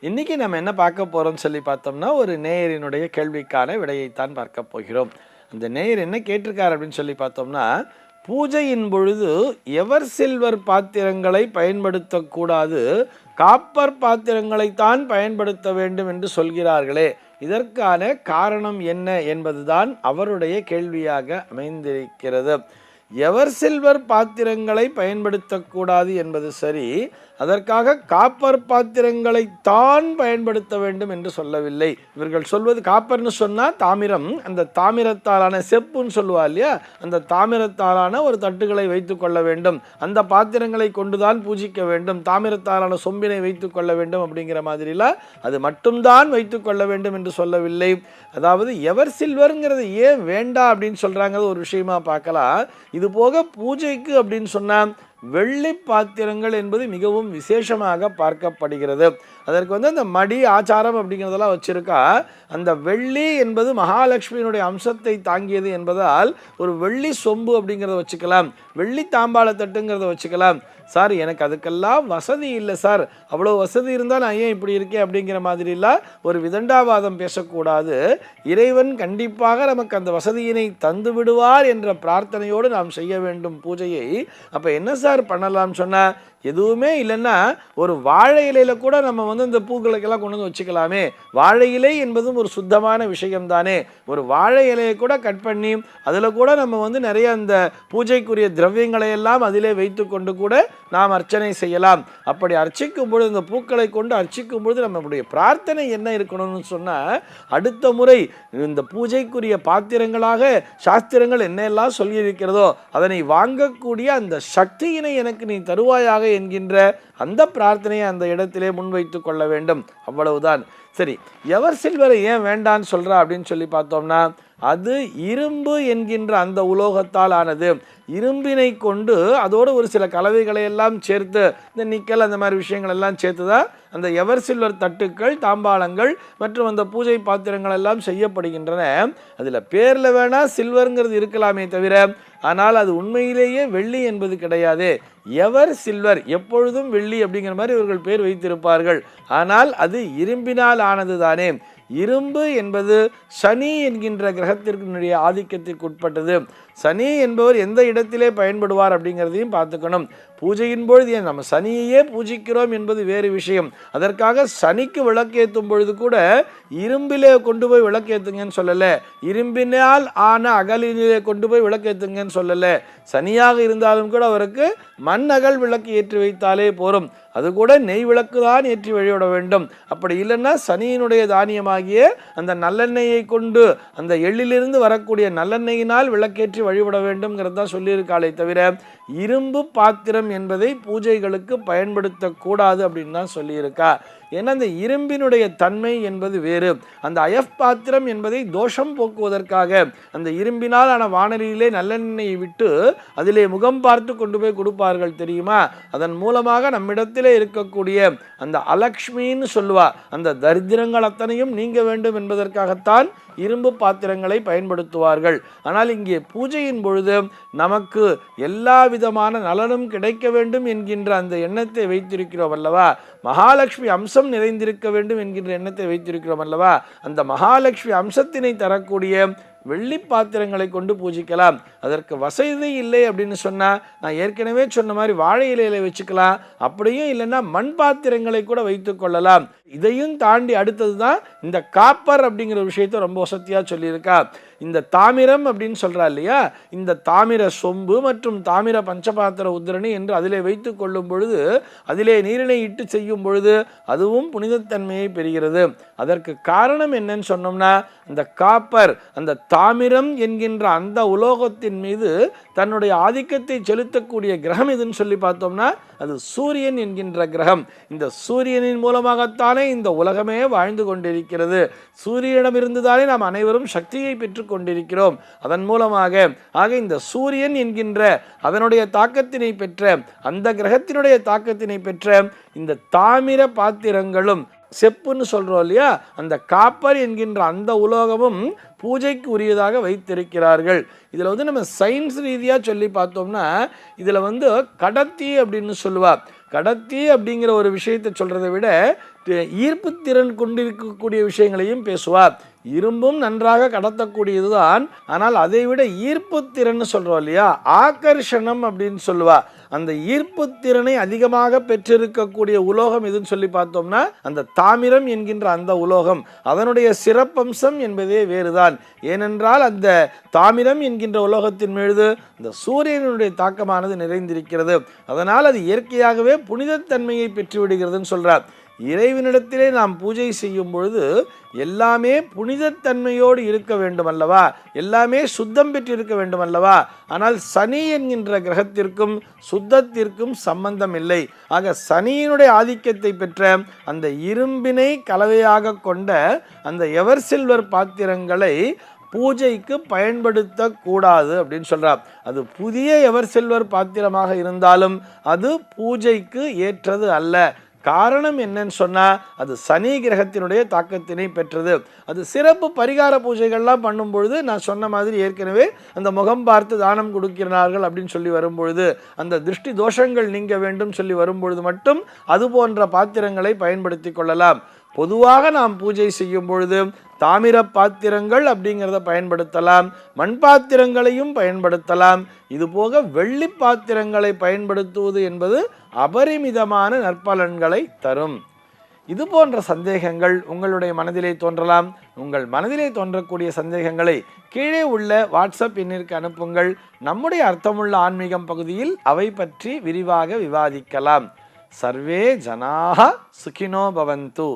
இன்னைக்கு நம்ம என்ன பார்க்க போகிறோம்னு சொல்லி பார்த்தோம்னா ஒரு நேயரினுடைய கேள்விக்கான விடையைத்தான் பார்க்க போகிறோம். அந்த நேயர் என்ன கேட்டிருக்கார் அப்படின்னு சொல்லி பார்த்தோம்னா பூஜையின் பொழுது எவர் சில்வர் பாத்திரங்களை பயன்படுத்தக்கூடாது காப்பர் பாத்திரங்களைத்தான் பயன்படுத்த வேண்டும் என்று சொல்கிறார்களே. இதற்கான காரணம் என்ன என்பதுதான் அவருடைய கேள்வியாக அமைந்திருக்கிறது. எவர் சில்வர் பாத்திரங்களை பயன்படுத்தக்கூடாது என்பது சரி அதற்காக காப்பர் பாத்திரங்களை தான் பயன்படுத்த வேண்டும் என்று சொல்லவில்லை. இவர்கள் சொல்வது காப்பர்னு சொன்னால் தாமிரம் அந்த தாமிரத்தாலான செப்புன்னு சொல்லுவா இல்லையா? அந்த தாமிரத்தாலான ஒரு தட்டுகளை வைத்து கொள்ள வேண்டும். அந்த பாத்திரங்களை கொண்டுதான் பூஜிக்க வேண்டும். தாமிரத்தாலான சொம்பினை வைத்து கொள்ள வேண்டும் அப்படிங்கிற மாதிரிலாம் அது மட்டும்தான் வைத்து கொள்ள வேண்டும் என்று சொல்லவில்லை. அதாவது எவர் சில்வருங்கிறது ஏன் வேண்டாம் அப்படின்னு சொல்கிறாங்கிறது ஒரு விஷயமா பார்க்கலாம். இது போக பூஜைக்கு அப்படின்னு சொன்னால் வெள்ளி பாத்திரங்கள் என்பது மிகவும் விசேஷமாக பார்க்கப்படுகிறது. அதற்கு வந்து அந்த மடி ஆச்சாரம் அப்படிங்கிறதெல்லாம் வச்சுருக்கா. அந்த வெள்ளி என்பது மகாலட்சுமியினுடைய அம்சத்தை தாங்கியது என்பதால் ஒரு வெள்ளி சொம்பு அப்படிங்கிறத வச்சுக்கலாம். வெள்ளி தாம்பாள தட்டுங்கிறத வச்சுக்கலாம். சார் எனக்கு அதுக்கெல்லாம் வசதி இல்லை சார். அவ்வளோ வசதி இருந்தால் நான் ஏன் இப்படி இருக்கேன் அப்படிங்கிற மாதிரிலாம் ஒரு விதண்டாவாதம் பேசக்கூடாது. இறைவன் கண்டிப்பாக நமக்கு அந்த வசதியினை தந்து விடுவார் என்ற பிரார்த்தனையோடு நாம் செய்ய வேண்டும் பூஜையை. அப்போ என்ன சார் பண்ணலாம்னு சொன்னால் எதுவுமே இல்லைன்னா ஒரு வாழை இலையில கூட நம்ம வந்து இந்த பூக்களுக்கெல்லாம் கொண்டு வந்து வச்சுக்கலாமே. வாழை இலை என்பதும் ஒரு சுத்தமான விஷயம் தானே ஒரு வாழை இலையை கூட கட் பண்ணி அதில் கூட நம்ம வந்து நிறைய அந்த பூஜைக்குரிய திரவியங்களை எல்லாம் அதிலே வைத்து கொண்டு கூட நாம் அர்ச்சனை செய்யலாம். அப்படி அர்ச்சிக்கும் பொழுது இந்த பூக்களை கொண்டு அர்ச்சிக்கும் பொழுது நம்மளுடைய பிரார்த்தனை என்ன இருக்கணும்னு சொன்னால் அடுத்த முறை இந்த பூஜைக்குரிய பாத்திரங்களாக சாஸ்திரங்கள் என்னெல்லாம் சொல்லியிருக்கிறதோ அதனை வாங்கக்கூடிய அந்த சக்தியினை எனக்கு நீ தருவாயாக என்கின்ற அந்த பிரார்த்தனையை அந்த இடத்திலே முன்வைத்து கொள்ள வேண்டும். அவ்வளவுதான். சரி எவர் சில்வரை ஏன் வேண்டான்னு சொல்றா அப்படின்னு சொல்லி பார்த்தோம்னா அது இரும்பு என்கின்ற அந்த உலோகத்தால் ஆனது. இரும்பினை கொண்டு அதோடு ஒரு சில கலவைகளை எல்லாம் சேர்த்து இந்த நிக்கல் அந்த மாதிரி விஷயங்கள் எல்லாம் சேர்த்து தான் அந்த எவர் சில்வர் தட்டுக்கள் தாம்பாளங்கள் மற்றும் அந்த பூஜை பாத்திரங்கள் எல்லாம் செய்யப்படுகின்றன. அதில் பேரில் வேணால் சில்வருங்கிறது இருக்கலாமே தவிர ஆனால் அது உண்மையிலேயே வெள்ளி என்பது கிடையாது. எவர் சில்வர் எப்பொழுதும் வெள்ளி அப்படிங்கிற மாதிரி இவர்கள் பேர் வைத்திருப்பார்கள். ஆனால் அது இரும்பினால் ஆனது தானே இரும்பு என்பது சனி என்கின்ற கிரகத்திற்குடைய ஆதிக்கத்திற்கு உட்பட்டது சனி என்பவர் எந்த இடத்திலே பயன்படுவார் அப்படிங்கிறதையும் பார்த்துக்கணும். பூஜையின் பொழுது ஏன் நம்ம சனியையே பூஜிக்கிறோம் என்பது வேறு விஷயம். அதற்காக சனிக்கு விளக்கேற்றும் பொழுது கூட இரும்பிலே கொண்டு போய் விளக்கேற்றுங்கன்னு சொல்லலை. இரும்பினால் ஆன அகலினிலே கொண்டு போய் விளக்கேற்றுங்கன்னு சொல்லலை. சனியாக இருந்தாலும் கூட அவருக்கு மண் அகல் விளக்கு ஏற்றி வைத்தாலே போரும். அது கூட நெய் விளக்கு தான் ஏற்றி வழிவிட வேண்டும். அப்படி இல்லைன்னா சனியினுடைய தானியமாகிய அந்த நல்லெண்ணெயை கொண்டு அந்த எள்ளிலிருந்து வரக்கூடிய நல்லெண்ணெயினால் விளக்கேற்றி வழிபட வேண்டும்ங்கிறது தான் சொல்லியிருக்காளே தவிர இரும்பு பாத்திரம் என்பதை பூஜைகளுக்கு பயன்படுத்தக்கூடாது அப்படின்னு தான் சொல்லியிருக்கா. ஏன்னா அந்த இரும்பினுடைய தன்மை என்பது வேறு. அந்த அயஃப் பாத்திரம் என்பதை தோஷம் போக்குவதற்காக அந்த இரும்பினால் ஆன வானலியிலே நல்லெண்ணெயை விட்டு அதிலே முகம் பார்த்து கொண்டு போய் கொடுப்பார்கள் தெரியுமா? அதன் மூலமாக நம்மிடத்திலே இருக்கக்கூடிய அந்த அலக்ஷ்மின்னு சொல்லுவா. அந்த தரித்திரங்கள் அத்தனையும் நீங்க வேண்டும் என்பதற்காகத்தான் இரும்பு பாத்திரங்களை பயன்படுத்துவார்கள். ஆனால் இங்கே பூஜையின் பொழுது நமக்கு எல்லா விதமான நலனும் கிடைக்க வேண்டும் என்கின்ற அந்த எண்ணத்தை வைத்திருக்கிறோம் அல்லவா? மகாலட்சுமி அம்சம் நிறைந்திருக்க வேண்டும் என்கின்ற எண்ணத்தை வைத்திருக்கிறோம் அல்லவா? அந்த மகாலட்சுமி அம்சத்தினை தரக்கூடிய வெள்ளி பாத்திரங்களை கொண்டு பூஜிக்கலாம். அதற்கு வசதி இல்லை அப்படின்னு சொன்னால் நான் ஏற்கனவே சொன்ன மாதிரி வாழை இலையில வச்சுக்கலாம். அப்படியும் இல்லைன்னா மண் பாத்திரங்களை கூட வைத்து கொள்ளலாம். இதையும் தாண்டி அடுத்தது தான் இந்த காப்பர் அப்படிங்கிற விஷயத்த ரொம்ப வசதியாக சொல்லியிருக்கா. இந்த தாமிரம் அப்படின்னு சொல்கிறா இல்லையா? இந்த தாமிர சொம்பு மற்றும் தாமிர பஞ்சபாத்திர உத்திரணி என்று அதிலே வைத்து கொள்ளும் பொழுது அதிலே நீரினை இட்டு செய்யும் பொழுது அதுவும் புனிதத்தன்மையை பெறுகிறது. அதற்கு காரணம் என்னன்னு சொன்னோம்னா அந்த காப்பர் அந்த தாமிரம் என்கின்ற அந்த உலோகத்தின் மீது தன்னுடைய ஆதிக்கத்தை செலுத்தக்கூடிய கிரகம் எதுன்னு சொல்லி பார்த்தோம்னா அது சூரியன் என்கின்ற கிரகம். இந்த சூரியனின் மூலமாகத்தானே இந்த உலகமே வாழ்ந்து கொண்டிருக்கிறது. சூரியனிடமிருந்து தானே நாம் அனைவரும் சக்தியை பெற்று கொண்டிருக்கிறோம். அதன் மூலமாக ஆக இந்த சூரியன் என்கின்ற அதனுடைய தாக்கத்தினை பெற்ற அந்த கிரகத்தினுடைய தாக்கத்தினை பெற்ற இந்த தாமிர பாத்திரங்களும் செப்புன்னு சொல்கிறோம் இல்லையா? அந்த காப்பர் என்கின்ற அந்த உலோகமும் பூஜைக்கு உரியதாக வைத்திருக்கிறார்கள். இதில் வந்து நம்ம சயின்ஸ் ரீதியாக சொல்லி பார்த்தோம்னா இதில் வந்து கடத்தி அப்படின்னு சொல்லுவார் கடத்தி அப்படிங்கிற ஒரு விஷயத்தை சொல்கிறத விட ஈர்ப்பு திறன் கொண்டிருக்கக்கூடிய விஷயங்களையும் பேசுவார் இரும்பும் நன்றாக கடத்தக்கூடியது தான் ஆனால் அதை விட ஈர்ப்பு திறன் சொல்கிறோம் இல்லையா? ஆகர்ஷணம் அப்படின்னு சொல்லுவா. அந்த ஈர்ப்பு திறனை அதிகமாக பெற்றிருக்கக்கூடிய உலோகம் எதுன்னு சொல்லி பார்த்தோம்னா அந்த தாமிரம் என்கின்ற அந்த உலோகம். அதனுடைய சிறப்பம்சம் என்பதே வேறுதான். ஏனென்றால் அந்த தாமிரம் என்கின்ற உலோகத்தின் மீது இந்த சூரியனுடைய தாக்கமானது நிறைந்திருக்கிறது. அதனால் அது இயற்கையாகவே புனிதத்தன்மையை பெற்றுவிடுகிறதுன்னு சொல்கிறார் இறைவனிடத்திலே நாம் பூஜை செய்யும் பொழுது எல்லாமே புனிதத்தன்மையோடு இருக்க வேண்டும் அல்லவா எல்லாமே சுத்தம் பெற்று இருக்க வேண்டும் அல்லவா ஆனால் சனி என்கின்ற கிரகத்திற்கும் சுத்தத்திற்கும் சம்பந்தம் இல்லை. ஆக சனியினுடைய ஆதிக்கத்தை பெற்ற அந்த இரும்பினை கலவையாக கொண்ட அந்த எவர் சில்வர் பாத்திரங்களை பூஜைக்கு பயன்படுத்தக்கூடாது அப்படின்னு சொல்கிறார் அது புதிய எவர் சில்வர் பாத்திரமாக இருந்தாலும் அது பூஜைக்கு ஏற்றது அல்ல. காரணம் என்னன்னு சொன்னால் அது சனி கிரகத்தினுடைய தாக்கத்தினை பெற்றது. அது சிறப்பு பரிகார பூஜைகள்லாம் பண்ணும் பொழுது நான் சொன்ன மாதிரி ஏற்கனவே அந்த முகம் பார்த்து தானம் கொடுக்கிறார்கள் அப்படின்னு சொல்லி வரும்பொழுது அந்த திருஷ்டி தோஷங்கள் நீங்க வேண்டும் சொல்லி வரும்பொழுது மட்டும் அது போன்ற பாத்திரங்களை பயன்படுத்தி கொள்ளலாம். பொதுவாக நாம் பூஜை செய்யும் பொழுது தாமிர பாத்திரங்கள் அப்படிங்கிறத பயன்படுத்தலாம் மண் பாத்திரங்களையும் பயன்படுத்தலாம். இதுபோக வெள்ளி பாத்திரங்களை பயன்படுத்துவது என்பது அபரிமிதமான நற்பலன்களை தரும். இது போன்ற சந்தேகங்கள் உங்களுடைய மனதிலே தோன்றலாம். உங்கள் மனதிலே தோன்றக்கூடிய சந்தேகங்களை கீழே உள்ள வாட்ஸ்அப் எண்ணிற்கு அனுப்புங்கள். நம்முடைய அர்த்தமுள்ள ஆன்மீகம் பகுதியில் அவை பற்றி விரிவாக விவாதிக்கலாம். சர்வே ஜனாக சுகினோ பவந்து.